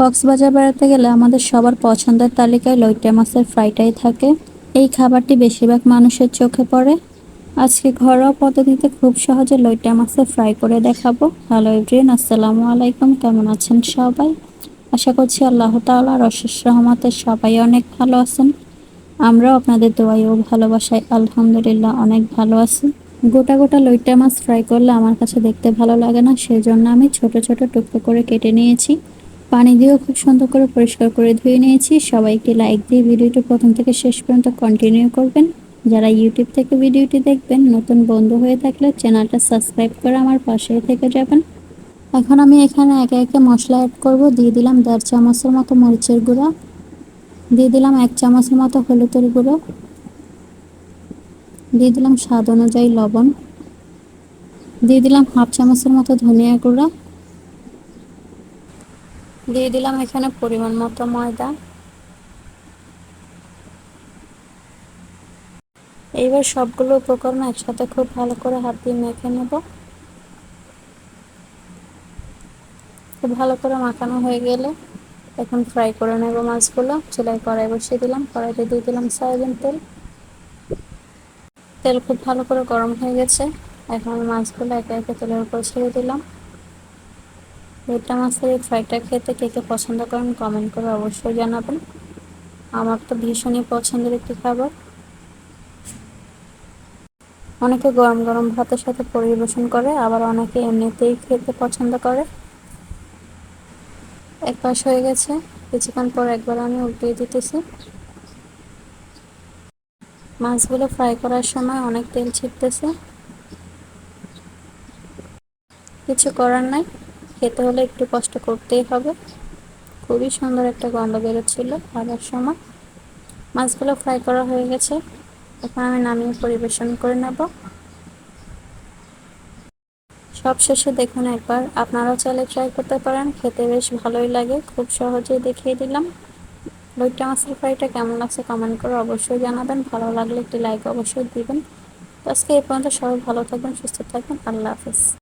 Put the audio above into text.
কক্সবাজার বেড়াতে গেলে আমাদের সবার পছন্দের তালিকায় লইট্টা মাছের ফ্রাইটাই থাকে। এই খাবারটি বেশিরভাগ মানুষের চোখে পড়ে। আজকে ঘরোয়া পদ্ধতিতে খুব সহজে লইট্টা মাছের ফ্রাই করে দেখাবো। হ্যালো এভরিয়ান আসসালামু আলাইকুম। কেমন আছেন সবাই? আশা করছি আল্লাহ তাআলার অশেষ রহমতে সবাই অনেক ভালো আছেন। আমরাও আপনাদের দোয়াই ও ভালোবাসায় আলহামদুলিল্লাহ অনেক ভালো আছি। গোটা গোটা লইট্টা মাছ ফ্রাই করলে আমার কাছে দেখতে ভালো লাগে না সেই জন্য আমি ছোট ছোট টুকরো করে কেটে নিয়েছি। পানি দিয়েও খুব সুন্দর করে পরিষ্কার করে ধুয়ে নিয়েছি। সবাই একটি লাইক দিয়ে ভিডিওটি প্রথম থেকে শেষ পর্যন্ত কন্টিনিউ করবেন। যারা ইউটিউব থেকে ভিডিওটি দেখবেন, নতুন বন্ধু হয়ে থাকলে চ্যানেলটা সাবস্ক্রাইব করে আমার পাশে থেকে যাবেন। এখন আমি এখানে একে একে মশলা অ্যাড করব। দিয়ে দিলাম দেড় চামচের মতো মরিচের গুঁড়ো। দিয়ে দিলাম এক চামচের মতো হলুদের গুঁড়ো। দিয়ে দিলাম স্বাদ অনুযায়ী লবণ। দিয়ে দিলাম হাফ চামচের মতো ধনিয়া গুঁড়া। দিয়ে দিলাম এখানে পরিমাণ মতো ময়দা। এইবার সবগুলো উপকরণ একসাথে খুব ভালো করে হাত দিয়ে মেখে নেব। খুব ভালো করে মাখানো হয়ে গেলে এখন ফ্রাই করে নেব মাছগুলো। চুলায় কড়াই বসিয়ে দিলাম, কড়াইতে দিয়ে দিলাম সয়াবিন তেল। তেল খুব ভালো করে গরম হয়ে গেছে। এখন মাছগুলো একে একে তেলের উপর ছেড়ে দিলাম। ভেট্টা মাছের এই ফ্রাইটা খেতে কে কে পছন্দ করেন কমেন্ট করে অবশ্যই জানাবেন। আমার তো ভীষণই পছন্দের একটি খাবার। অনেকে গরম গরম ভাতের সাথে পরিবেশন করে, আবার অনেকে এমনিতেই খেতে পছন্দ করে। এক পাশ হয়ে গেছে। কিছুক্ষণ পর একবার আমি উল্টিয়ে দিতেছি। মাছগুলো ফ্রাই করার সময় অনেক তেল ছিটতেছে। কিছু করার নাই। খেতে হলে একটু কষ্ট করতেই হবে। খুবই সুন্দর একটা গন্ধ বেরোচ্ছিল খাবার সময়। মাছগুলো ফ্রাই করা হয়ে গেছে। এখন আমি নামিয়ে পরিবেশন করে নেব। সব শেষে দেখুন একবার, আপনারাও চাইলে ট্রাই করতে পারেন। খেতে বেশ ভালোই লাগে, খুব সহজেই দেখিয়ে দিলাম। লইট্টা মাছের ফ্রাইটা কেমন লাগছে কমেন্ট করে অবশ্যই জানাবেন। ভালো লাগলে একটি লাইক অবশ্যই দিবেন। আজকে এই পর্যন্ত সবাই ভালো থাকবেন, সুস্থ থাকবেন। আল্লাহ হাফিজ।